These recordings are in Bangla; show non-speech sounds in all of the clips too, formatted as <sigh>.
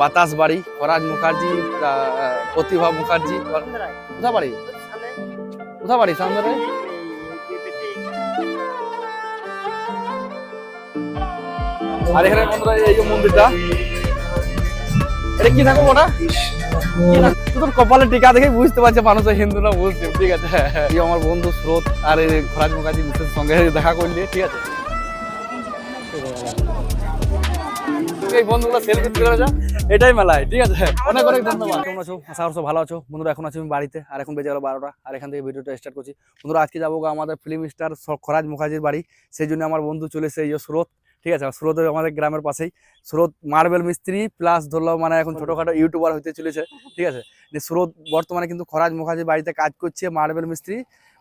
বাতাস বাড়ি, ফরাজ মুখার্জি প্রতিভা মুখার্জি কোথা বাড়ি? কোথা বাড়ি, সামনে? কি তোর কপালে টিকা বুঝতে মুসলিম ঠিক আছে? আমার স্রোত খরাজ মুখার্জি সঙ্গে দেখা ঠিক আছে? এই বন্ধুগুলো এটাই মেলায় ঠিক আছে? অনেক অনেক ধন্যবাদ। কেমন আছো? আশা করছ ভালো আছো। বন্ধুরা এখন আছি আমি বাড়িতে আর এখন বেজে গেলো বারোটা আর এখান থেকে ভিডিওটা স্টার্ট করছি। বন্ধুরা আজকে যাব গো আমাদের ফিল্ম স্টার খরাজ মুখার্জির বাড়ি। সেই জন্য আমার বন্ধু চলে এসেছে এই স্রোত ঠিক আছে? স্রোত আমাদের গ্রামের পাশেই। স্রোত মার্বেল মিস্ত্রি প্লাস ধরলো মানে এখন ছোটখাটো ইউটিউবার হতে চলেছে ঠিক আছে? যে স্রোত বর্তমানে কিন্তু খরাজ মুখার্জির বাড়িতে কাজ করছে মার্বেল মিস্ত্রি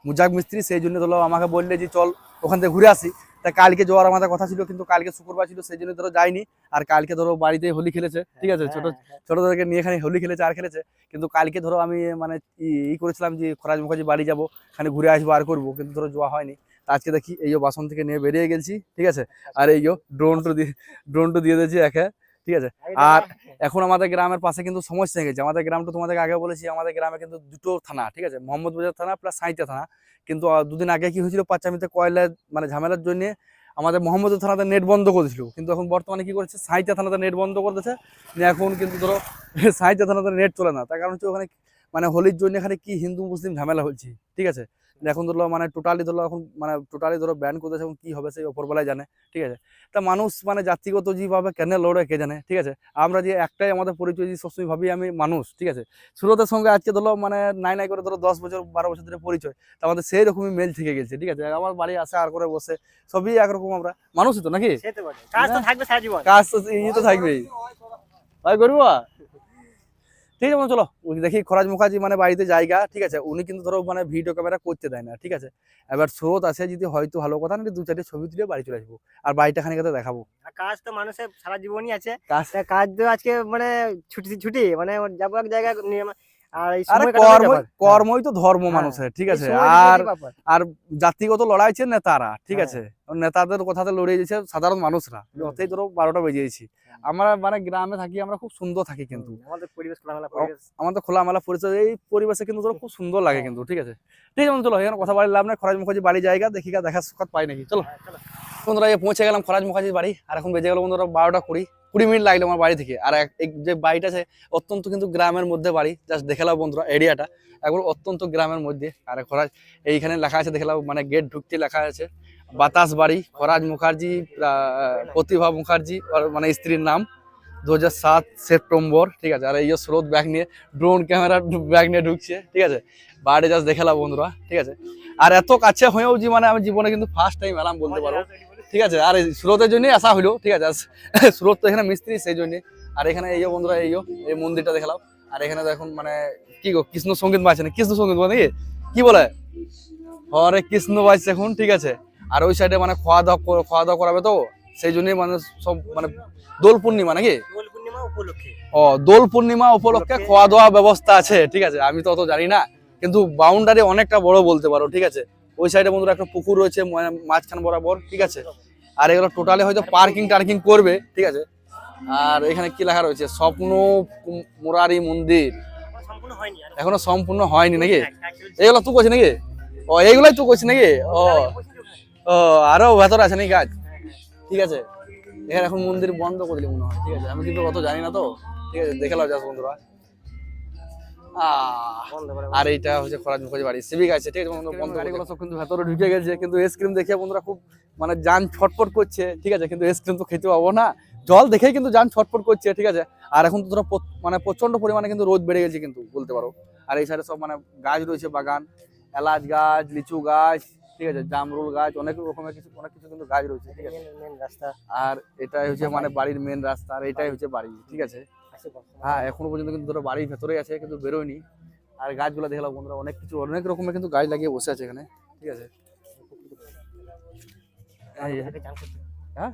মুজাক মিস্ত্রি। সেই জন্য ধরো আমাকে বললে যে চল ওখান থেকে ঘুরে আসি। তা কালকে যাওয়ার আমাদের কথা ছিল কিন্তু কালকে শুক্রবার ছিল সেই জন্য ধরো যায়নি। আর কালকে ধরো বাড়িতে হোলি খেলেছে ঠিক আছে? ছোট ছোটদেরকে নিয়ে এখানে হোলি খেলেছে আর খেলেছে। কিন্তু কালকে ধরো আমি মানে ই- ই করেছিলাম যে খরাজ মুখার্জি বাড়ি যাব এখানে ঘুরে আসব আর করব কিন্তু ধরো যাওয়া হয়নি। তা আজকে দেখি এই বাসন থেকে নিয়ে বেরিয়ে গেছি ঠিক আছে? আর এই ড্রোনটা দিয়ে ড্রোনটা দিয়ে দিয়েছি একে। ঠিক আছে? আর এখন আমাদের গ্রামের পাশে কিন্তু সমস্যা হয়ে গেছে। আমাদের গ্রামটা তোমাদেরকে আগে বলেছি আমাদের গ্রামে কিন্তু দুটো থানা ঠিক আছে? মোহাম্মদ বাজার থানা প্লাস সাঁইতা থানা। কিন্তু দুদিন আগে কি হয়েছিল পাঁচামিতে কয়লা মানে ঝামেলার জন্য আমাদের মোহাম্মদ থানাতে নেট বন্ধ করেছিল। কিন্তু এখন বর্তমানে কি করেছে সাঁইতা থানাতে নেট বন্ধ করে দিয়েছে। এখন কিন্তু ধরো <laughs> সাঁইতা থানাতে নেট চলে না। তার কারণ হচ্ছে ওখানে মানে হোলির জন্য এখানে কি হিন্দু মুসলিম ঝামেলা হচ্ছে? ঠিক আছে? এখন ধরো মানে টোটালি ধরো এখন মানে টোটালি ধরো ব্যান করতেছে এখন কি হবে সেই ওপরবেলায় জানে। ঠিক আছে? তা মানুষ মানে জাতিগত যেভাবে কেন লড়ে কে জানে? ঠিক আছে? আমরা যে একটাই আমাদের পরিচয় যে সবসময় ভাবি আমি মানুষ ঠিক আছে? সুরতের সঙ্গে আজকে ধরো মানে নাই নাই করে ধরো দশ বছর বারো বছর ধরে পরিচয় তা আমাদের সেই রকমই মেল থেকে গেছে ঠিক আছে? আমার বাড়ি আসে আর করে বসে সবই একরকম আমরা। মানুষই তো নাকি? কাজ তো থাকবে কাজ তো ইয়ে তো থাকবেই। ভাই করব ঠিক আছে চলো। দেখি খরাজ মুখার্জি মানে বাড়িতে জায়গা ঠিক আছে? উনি কিন্তু ধরো মানে ভিডিও ক্যামেরা করতে দেয় না ঠিক আছে? এবার স্রোত আছে যদি হয়তো ভালো কথা না দু চারটে ছবি তুলে বাড়ি চলে আসব। আর বাড়িটা খানিক দেখাবো। কাজ তো মানুষের সারা জীবনই আছে। কাজ তো আজকে মানে ছুটি ছুটি মানে যাব এক জায়গায়। কর্মই তো ধর্ম হ্যাঁ। মানুষের ঠিক আছে? আর আর জাতিগত লড়াইছে নেতারা ঠিক হ্যাঁ। আছে? নেতাদের কথাতে লড়ে যাচ্ছে সাধারণ মানুষরা। অতই ধরো বারোটা বেজে গেছি। আমরা মানে গ্রামে থাকি আমরা খুব সুন্দর থাকি কিন্তু। আমাদের পরিবেশ খোলামেলা পরিবেশ। আমাদের খোলামেলা পরিচয় এই পরিবেশে কিন্তু খুব সুন্দর লাগে কিন্তু ঠিক আছে? ঠিক আছে চলো এখানে কথা বাড়ি লাভ নাই খরাজ মুখার্জি বাড়ি জায়গা দেখি দেখা সুখাত পাই নাকি চলো। হ্যাঁ, বন্ধুরা এই পৌঁছে গেলাম খরাজ মুখার্জির বাড়ি আর এখন বেজে গেল বন্ধুরা বারোটা কুড়ি কুড়ি মিনিট লাগল আমার বাড়ি থেকে। আর এক- এই যে বাড়িটা আছে অত্যন্ত কিন্তু গ্রামের মধ্যে বাড়ি জাস্ট দেখে নাও বন্ধুরা এরিয়াটা একবার অত্যন্ত গ্রামের মধ্যে। আর খরাজ এইখানে লেখা আছে দেখে মানে গেট ঢুকতে লেখা আছে। বাতাস বাড়ি, খরাজ মুখার্জি প্রতিভা মুখার্জি মানে স্ত্রীর নাম দু সাত সেপ্টেম্বর, ঠিক আছে? আর এই যে স্রোত ব্যাগ নিয়ে, ড্রোন ক্যামেরা ব্যাগ নিয়ে ঢুকছে, ঠিক আছে? বাইরে জাস্ট দেখে বন্ধুরা, ঠিক আছে? আর এত কাছে হয়েও যে মানে আমি জীবনে কিন্তু ফার্স্ট টাইম এলাম বলতে পারব ঠিক আছে? আর স্রোতের জন্যই আসা হইল ঠিক আছে? <laughs> স্রোত তো এখানে মিস্ত্রি, সেই জন্য। আর এখানে এই বন্ধুরা, এই এই মন্দিরটা দেখলাম। আর এখানে দেখুন মানে কি গো, কৃষ্ণ সংগীত বাজছে না? কৃষ্ণ সংগীত কি কি বলে? হরে কৃষ্ণ বাজছে এখন, ঠিক আছে? আর ওই সাইডে মানে খাওয়া দাওয়া খাওয়া দাওয়া করাবে তো সেই জন্যই মানে সব মানে দোল পূর্ণিমা নাকি? দোল পূর্ণিমা উপলক্ষে। ও দোল পূর্ণিমা উপলক্ষে খাওয়া দাওয়া ব্যবস্থা আছে ঠিক আছে আমি তো অত জানি না কিন্তু বাউন্ডারি অনেকটা বড় বলতে পারো ঠিক আছে। ওই সাইডে বন্ধুরা একটা পুকুর রয়েছে মাঝখান বরাবর ঠিক আছে। আর এগুলো টোটালি হয়তো পার্কিং টার্কিং করবে ঠিক আছে। আর এখানে কি লেখা রয়েছে? স্বপ্ন মুরারি মন্দির। এখনও সম্পূর্ণ হয়নি নাকি? এগুলো তুই করছিস নাকি? ও এইগুলাই তুই করছিস নাকি? ও। ও আরও ভেতর আছে নাকি কাজ? হ্যাঁ। ঠিক আছে। এখানে এখন মন্দির বন্ধ করে দিলে মনে হয় ঠিক আছে। আমি কিন্তু অত জানি না তো। ঠিক আছে দেখে লাও যাস বন্ধুরা। আর এইটা হচ্ছে খরাজ মুখার্জি বাড়ি। সিভিক আছে ঠিক আছে বন্ধ গাড়িগুলো সব কিন্তু ভেতরে ঢুকে গেছে কিন্তু এসক্রিম দেখে বন্ধুরা খুব মানে যান ছটপট করছে ঠিক আছে। কিন্তু এসক্রিম তো খেতে পাবো না। জল দেখেই কিন্তু যান ছটপট করছে ঠিক আছে। আর এখন তো ধরো মানে প্রচণ্ড পরিমাণে কিন্তু রোদ বেড়ে গেছে কিন্তু বলতে পারো। আর এই সাইডে সব মানে গাছ রয়েছে বাগান। এলাচ গাছ লিচু গাছ ঠিক আছে জামরুল গাছ অনেক রকমের কিছু অনেক কিছু কিন্তু গাছ রয়েছে ঠিক আছে। মেন রাস্তা। আর এটাই হচ্ছে মানে বাড়ির মেন রাস্তা আর এটাই হচ্ছে বাড়ি ঠিক আছে। হ্যাঁ এখনও পর্যন্ত কিন্তু ধরো বাড়ির ভেতরেই আছে কিন্তু বেরোয়নি। আর গাছগুলো দেখলাম বন্ধুরা অনেক কিছু অনেক রকমের কিন্তু গাছ লাগিয়ে বসে আছে এখানে ঠিক আছে। হ্যাঁ?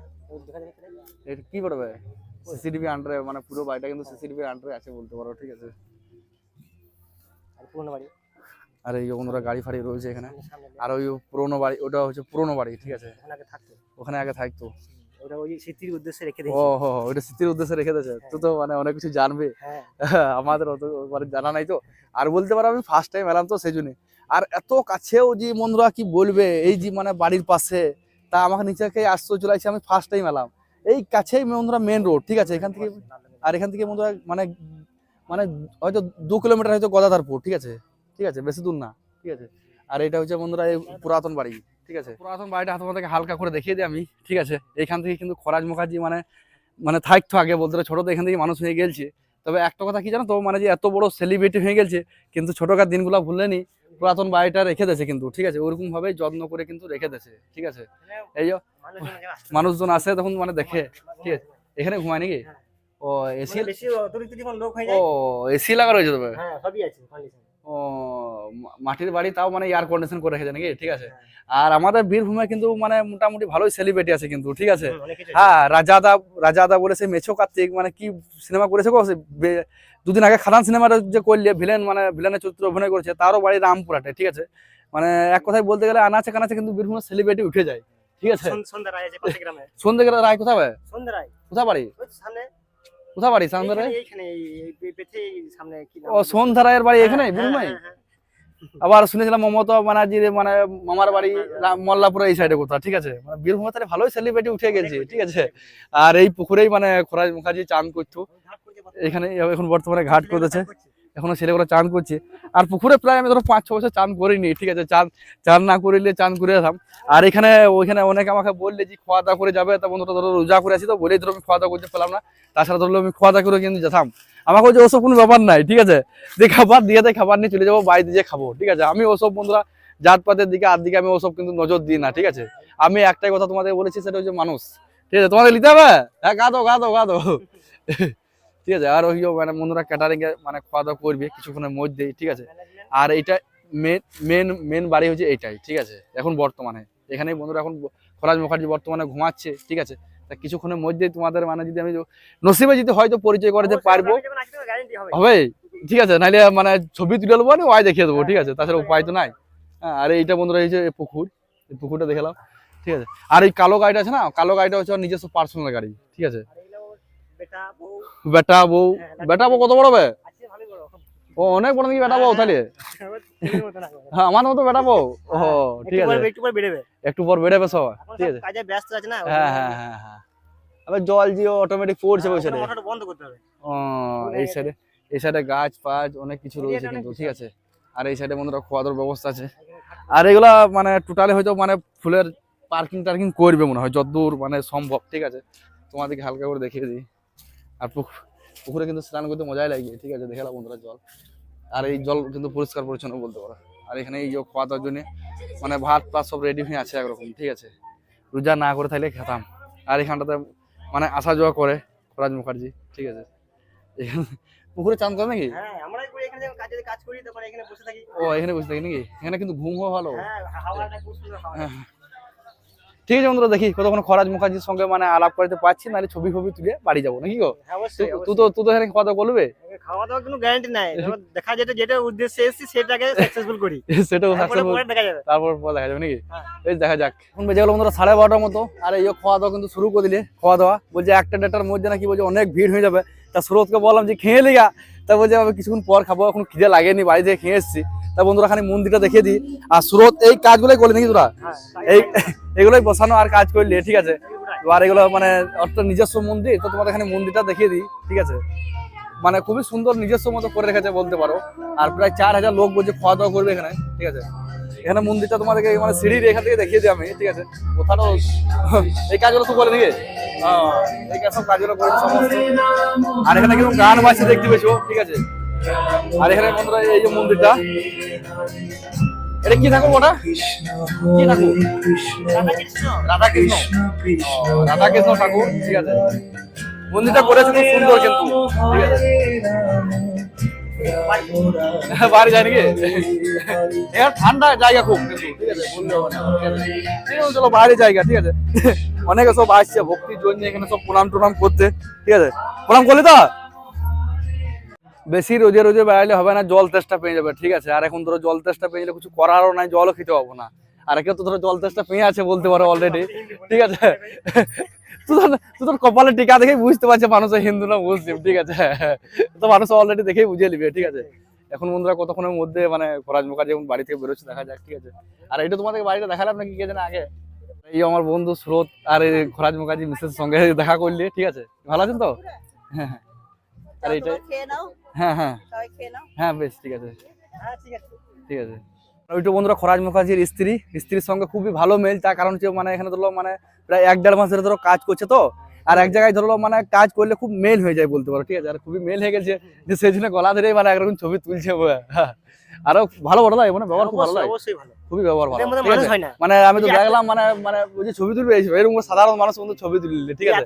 কি করবে সিসিটিভি আন্ডারে মানে পুরো বাড়িটা কিন্তু সিসিটিভি আন্ডারে আছে বলতে পারো ঠিক আছে। আর পুরোনো বাড়ি? আর এই বন্ধুরা গাড়ি ফাড়ি রয়েছে এখানে। আর ওই পুরোনো বাড়ি ওটা হচ্ছে পুরোনো বাড়ি ঠিক আছে? ওখানে আগে থাকতো। ওটা ওই স্মৃতির উদ্দেশ্যে রেখে ও হো হো, ওটা স্মৃতির উদ্দেশ্যে রেখে দিয়েছে। তুই তো মানে অনেক কিছু জানবে। হ্যাঁ। <laughs> আমাদের অত মানে জানা নাই তো। আর বলতে পারো আমি ফার্স্ট টাইম এলাম তো সেই জন্য। আর এত কাছেও যে বন্ধুরা কি বলবে এই যে মানে বাড়ির পাশে তা আমাকে আশ্চর্য লাগছে আমি ফার্স্ট টাইম এলাম। এই কাছেই বন্ধুরা মেন রোড ঠিক আছে? এখান থেকে আর এখান থেকে বন্ধুরা মানে মানে হয়তো দু কিলোমিটার হয়তো গদাধারপুর ঠিক আছে? ঠিক আছে বেশি দূর না ঠিক আছে। আর এটা হচ্ছে বন্ধুরা এই পুরাতন বাড়ি ঠিক আছে। পুরাতন বাড়িটা তোমাদেরকে হালকা করে দেখিয়ে দিই আমি ঠিক আছে। এখান থেকে কিন্তু খরাজ মুখার্জি মানে মানে থাকতো আগে বলতে ছোট তো এখান থেকে মানুষ হয়ে গেছে তবে একটা কথা কি জানো তো মানে যে এত বড় সেলিব্রিটি হয়ে গেছে কিন্তু ছোটকার দিনগুলো ভুলেনি পুরাতন বাড়িটা রেখে দিয়েছে কিন্তু ঠিক আছে। ওরকম ভাবে যত্ন করে কিন্তু রেখে দিয়েছে ঠিক আছে। এই যে মানুষজন আসে তখন মানে দেখে ঠিক আছে। এখানে ঘুমায় নাকি? ও এসি মানে ও এসি লাগা রয়েছে তবে? হ্যাঁ সবই আছে। মাটির বাড়ি তাও মানে এয়ার কন্ডিশন করে রেখেছে নাকি? ঠিক আছে। আর আমাদের বীরভূমে কিন্তু মানে মোটামুটি ভালোই সেলিব্রিটি আছে কিন্তু ঠিক আছে? কিছু আছে। হ্যাঁ রাজাদা রাজাদা বলে সে মেছো কার্তিক মানে কি সিনেমা করেছে গো? সে দুদিন আগে খাদান সিনেমাটা যে করলে ভিলেন মানে ভিলেনের চরিত্র অভিনয় করেছে তারও বাড়ি রামপুরহাটে ঠিক আছে? মানে এক কথায় বলতে গেলে আনাচে কানাচে কিন্তু বীরভূমের সেলিব্রিটি উঠে যায় ঠিক আছে? সন্ধ্যা রায় কোথায় সন্ধ্যা রায়। কোথায় বাড়ি? সামনে। কোথায় বাড়ি ও সোনধারায়ের রায়ের বাড়ি হ্যাঁ, এখানে হ্যাঁ, বীরভূমে হ্যাঁ। আবার শুনেছিলাম মমতা ব্যানার্জির মানে মামার বাড়ি মল্লাপুরে এই সাইডে কোথাও ঠিক আছে? মানে বীরভূমে তাহলে ভালোই সেলিব্রিটি উঠে গেছে ঠিক আছে? আর এই পুকুরেই মানে খোরাজ মুখার্জি চান করতো। এখানে এখন বর্তমানে ঘাট করতেছে ঘাট করছে। এখনও ছেলেগুলো চান করছে। আর পুকুরে প্রায় আমি ধরো পাঁচ ছ বছর চান করিনি, ঠিক আছে, চান চান না করিলে চান করে যেতাম আর এখানে, ওইখানে অনেকে আমাকে বললে যে খাওয়া দাওয়া করে যাবে, তা বন্ধুরা ধরো রোজা করে আছি তো, বলেই ধরো আমি খাওয়া দাওয়া করতে পেলাম না। তাছাড়া ধরো আমি খাওয়া দাওয়া করে কিন্তু যেতাম। আমাকে যে ওসব কোনো ব্যাপার নাই, ঠিক আছে, যে খাবার দিয়ে দেয় খাবার নিয়ে চলে যাব, বাড়িতে যেয়ে খাব, ঠিক আছে। আমি ওসব বন্ধুরা জাতপাতের দিকে, আর দিকে আমি ওসব কিন্তু নজর দিই না, ঠিক আছে। আমি একটাই কথা তোমাদের বলেছি, সেটা হচ্ছে মানুষ, ঠিক আছে। তোমাদের নিতে হবে? হ্যাঁ গা দো গা দো গা দো ঠিক আছে? আর ওই মানে বন্ধুরা ক্যাটারিং এ মানে খাওয়া দাওয়া করবে, কিছুক্ষণের মধ্যেই, ঠিক আছে? আর এটা মেন মেন মেন বাড়ি হচ্ছে এইটাই, ঠিক আছে? এখন বর্তমানে। এখানে বন্ধুরা এখন ফরাজ মুখার্জি বর্তমানে ঘুমাচ্ছে, ঠিক আছে? তা কিছুক্ষণের মধ্যেই তোমাদের মানে যদি আমি নসিবে যদি হয়তো পরিচয় করাতে পারব, হবে। ঠিক আছে? নাহলে মানে ছবি তুলে নেব না ওয়াই দেখিয়ে দেবো, ঠিক আছে? তাছাড়া উপায় তো নাই। হ্যাঁ আর এইটা বন্ধুরা এই পুকুর, এই পুকুরটা দেখালাম ঠিক আছে? আর এই কালো গাড়িটা আছে না? কালো গাড়িটা হচ্ছে নিজস্ব পার্সোনাল গাড়ি, ঠিক আছে? বেটা, বউ, বেটা বউ হ্যাঁ, কত বড় হবে বড়। ও অনেক বড় নাকি বেটা বউ তাহলে? ছেলের মতো না। হ্যাঁ আমার মতো বেটা বউ ও ঠিক আছে। একটু পরে বেরোবে। একটু পর বেড়াবে সব। ঠিক আছে। কাজে ব্যস্ত আছে না, হ্যাঁ হ্যাঁ হ্যাঁ হ্যাঁ। আবার জল দিয়ে অটোমেটিক পড়ছে হ্যাঁ, মোটরটা বন্ধ করতে হবে। ও এই সাইডে এই সাইডে গাছ ফাছ অনেক কিছু রয়েছে কিন্তু ঠিক আছে। আর এই সাইডে বন্ধুরা খাওয়া দাওয়ার ব্যবস্থা আছে। আর এগুলা মানে টোটালি হয়তো মানে ফুলের পার্কিং টার্কিং করবে মনে হয় যতদূর মানে সম্ভব ঠিক আছে। তোমাদেরকে হালকা করে দেখিয়ে দিই। আর পুকুর কিন্তু স্নান করতে মজাই লাগে ঠিক আছে? দেখালাম বন্ধুরা জল। আর এই জল কিন্তু পরিষ্কার পরিচ্ছন্ন বলতে পারো। আর এখানে এই খাওয়া দাওয়ার জন্য মানে ভাত টাত সব রেডি হয়ে আছে একরকম ঠিক আছে? রোজা না করে থাকলে খেতাম। আর এখানটাতে মানে আসা যাওয়া করে খরাজ মুখার্জি ঠিক আছে? এখানে পুকুরে চান করে নাকি? হ্যাঁ, ও এখানে বসে থাকি নাকি? এখানে কিন্তু ঘুম হওয়া ভালো হ্যাঁ হাওয়াটা খুব সুন্দর হাওয়া হ্যাঁ। ঠিক আছে বন্ধুরা দেখি কতক্ষণ খরাজ মুখার্জির সঙ্গে মানে আলাপ করতে পারছি নাহলে ছবি ফবি তুলে বাড়ি যাব নাকি গো? হ্যাঁ তুই তো তুই তো এখানে খাওয়া দাওয়া করবে? খাওয়া দাওয়ার কোনো গ্যারান্টি নাই। দেখা যেটা যেটা উদ্দেশ্যে এসেছি সেটাকে সাকসেসফুল করি। <laughs> সেটাও তারপরে দেখা যাবে। তারপর পর দেখা যাবে নাকি? হ্যাঁ। দেখা যাক। এখন বেজে গেলো বন্ধুরা সাড়ে বারোটার মতো আর এই খাওয়া দাওয়া কিন্তু শুরু করে দিলে খাওয়া দাওয়া বলছে একটা মধ্যে নাকি বলছে অনেক ভিড় হয়ে যাবে। তা সুরতকে বললাম যে খেয়ে লিগা তা যে কিছুক্ষণ পর খাব এখন খিদে লাগেনি বাড়ি থেকে খেয়ে এসেছি। তা বন্ধুরা খানি মন্দিরটা দেখিয়ে দিই। আর সুরত এই কাজগুলোই করলি নাকি তোরা? হ্যাঁ এই <laughs> এগুলোই বসানো আর কাজ করলে ঠিক আছে? আর এগুলো মানে অর্থাৎ নিজস্ব মন্দির তো তোমাদের এখানে মন্দিরটা দেখিয়ে দিই ঠিক আছে? মানে খুবই সুন্দর নিজস্ব মতো করে রেখেছে বলতে পারো। আর প্রায় চার হাজার লোক বলছে খাওয়া দাওয়া করবে এখানে ঠিক আছে? এখানে মন্দিরটা তোমাদেরকে মানে সিঁড়ির এখান থেকে দেখিয়ে দিই আমি ঠিক আছে? কোথাও এই কাজগুলো তো করে নাকি হ্যাঁ, এই কাজ সব কাজগুলো সমস্ত আর এখানে কিন্তু গান বাজছে দেখতে পেয়েছ ঠিক আছে? আর এখানে বন্ধুরা এই যে মন্দিরটা এটা কি ঠাকুর ওটা কি ঠাকুর? রাধা কৃষ্ণ রাধা কৃষ্ণ ঠাকুর ঠিক আছে। মন্দিরটা করেছে খুব সুন্দর কিন্তু ঠিক আছে। বাড়ি যায় নাকি এখানে ঠান্ডা জায়গা খুব। ঠিক আছে, চলো বাইরে জায়গা, ঠিক আছে। অনেকে সব আসছে, ভক্তির জন্য এখানে সব প্রণাম টনাম করতে, ঠিক আছে। প্রণাম করলি তো? বেশি রোজে রোজে বেড়াইলে হবে না, জল তেষ্টা পেয়ে যাবে, ঠিক আছে। আর এখন ধরো জল তেষ্টা পেয়ে গেলে কিছু করারও নাই, জলও খেতে পাবো না। আর একে তো ধরো জল তেষ্টা পেয়ে আছে বলতে পারো অলরেডি ঠিক আছে। তোর কপালে টিকা দেখেই বুঝতে পারছে মানুষ হিন্দু না মুসলিম ঠিক আছে? তো মানুষ অলরেডি দেখেই বুঝে নিবে ঠিক আছে? এখন বন্ধুরা কতক্ষণের মধ্যে মানে খরাজ মুখার্জি এখন বাড়ি থেকে বেরোচ্ছে দেখা যাক ঠিক আছে? আর এটা তোমাদের বাড়িতে দেখালাম নাকি কে জানে আগে? এই আমার বন্ধু স্রোত আর এই খরাজ মুখার্জি মিসেস সঙ্গে দেখা করলে ঠিক আছে? ভালো আছেন তো? হ্যাঁ হ্যাঁ। আর এইটাই হ্যাঁ হ্যাঁ। হ্যাঁ বেশ ঠিক আছে। ঠিক আছে। ঠিক আছে। ওইটা বন্ধুরা খরাজ মুখার্জির স্ত্রী স্ত্রীর সঙ্গে খুবই ভালো মেল। তার কারণ হচ্ছে মানে এখানে ধরো মানে প্রায় এক দেড় মাস ধরে ধরো কাজ করছে তো। আর এক জায়গায় ধরো মানে কাজ করলে খুব মেল হয়ে যায় বলতে পারো ঠিক আছে? আর খুবই মেল হয়ে গেছে যে সেই জন্য গলা ধরে মানে একরকম ছবি তুলছে হ্যাঁ। আরও ভালো বড় লাগে মানে ব্যবহার খুব ভালো লাগে। খুবই ব্যবহার ভালো এদের মধ্যে ঠিক মানুষ আছে? হয় না। মানে আমি তো দেখলাম মানে মানে ওই যে ছবি তুলবে এরকম সাধারণ মানুষ বন্ধু ছবি তুললে ঠিক আছে?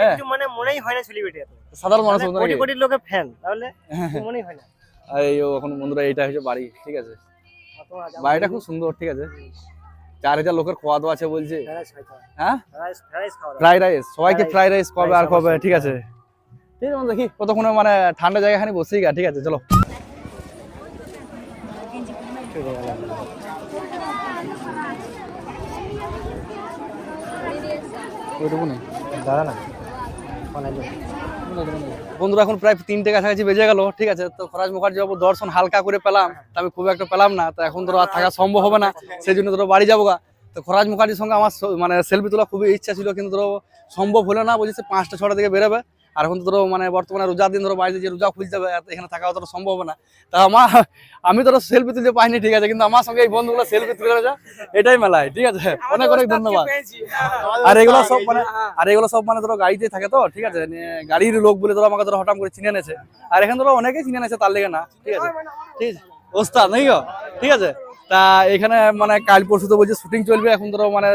হ্যাঁ। মানে মনেই হয় না সেলিব্রিটি সাধারণ মানুষ মানে কোটি কোটি লোকের ফ্যান তাহলে <laughs> মনেই হয় না। আর এই এখন বন্ধুরা এইটা হচ্ছে বাড়ি ঠিক আছে? বাড়িটা খুব সুন্দর ঠিক আছে। চার হাজার লোকের খাওয়া দাওয়া আছে বলছে। হয়। ফ্রাইড রাইস সবাইকে ফ্রাইড রাইস কবে আর কবে ঠিক আছে। ঠিক আছে দেখি কতক্ষণে মানে ঠান্ডা জায়গাখানে বসেই গা ঠিক আছে চলো। দাঁড়া না। বন্ধুরা, এখন প্রায় তিনটে কাছাকাছি বেজে গেল, ঠিক আছে? তো খরাজ মুখার্জি বাবু দর্শন হালকা করে পেলাম, তা আমি খুব একটা পেলাম না, তো এখন ধরো আর থাকা সম্ভব হবে না, সেই জন্য ধরো বাড়ি যাব গা। তো খরাজ মুখার্জির সঙ্গে আমার মানে সেলফি তোলা খুবই ইচ্ছা ছিল, কিন্তু ধরো সম্ভব হলো না, বলছি পাঁচটা, ছটা থেকে বেরোবে। আর এখন তো ধরো মানে বর্তমানে রোজার দিন ধরো বাড়িতে যে রোজা খুলতে হবে এখানে থাকা অতটা সম্ভব না। তা আমার আমি ধরো সেলফি তুলতে পাইনি ঠিক আছে কিন্তু আমার সঙ্গে এই বন্ধুগুলো সেলফি তুলে যা এটাই মেলায় ঠিক আছে? অনেক অনেক ধন্যবাদ। আর এগুলো সব মানে আর এগুলো সব মানে ধরো গাড়িতে থাকে তো ঠিক আছে গাড়ির লোক বলে ধরো আমাকে ধরো হঠাৎ করে চিনে নেছে আর এখানে ধরো অনেকেই চিনে নেছে তার লেগে না ঠিক আছে? ঠিক আছে ওস্তাদ নাকি গো? ঠিক আছে? তা এখানে মানে কাল পরশু তো বলছে শুটিং চলবে এখন ধরো মানে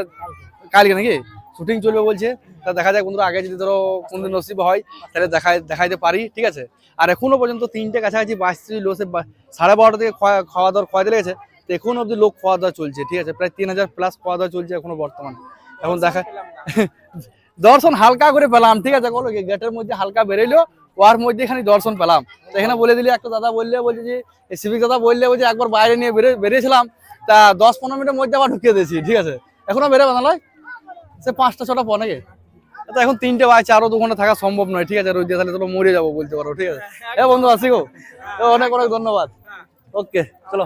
কালকে নাকি? শুটিং চলবে বলছে তা দেখা যায় বন্ধুরা আগে যদি ধরো কোনদিন নসিব হয় তাহলে দেখাই দেখাইতে পারি ঠিক আছে? আর এখনও পর্যন্ত তিনটে কাছাকাছি বাসছি লোসে সাড়ে বারোটা থেকে খাওয়া- দাওয়ার খাওয়াতে লেগেছে তো এখন অব্দি লোক খাওয়া দাওয়া চলছে ঠিক আছে? প্রায় তিন হাজার প্লাস খাওয়া দাওয়া চলছে এখনও বর্তমানে। এখন দেখা <laughs> দর্শন হালকা করে পেলাম ঠিক আছে? বলো কি গেটের মধ্যে হালকা বেরোইলো ওয়ার মধ্যে এখানে দর্শন পেলাম। তো এখানে বলে দিলি একটা দাদা বললে বলছে যে সিভিক দাদা বললে বলছে একবার বাইরে নিয়ে বেরিয়ে বেরিয়েছিলাম তা দশ পনেরো মিনিটের মধ্যে আবার ঢুকিয়ে দিয়েছি ঠিক আছে? এখনও বেরোবে না নয় সে পাঁচটা ছটা পর নাকি? তো এখন তিনটে বাজছে আরও দু ঘণ্টা থাকা সম্ভব নয় ঠিক আছে রোজ দিয়ে তাহলে তোমরা মরে যাব বলতে পারো ঠিক আছে। হ্যাঁ বন্ধু আসি গো অনেক অনেক ধন্যবাদ। ওকে চলো।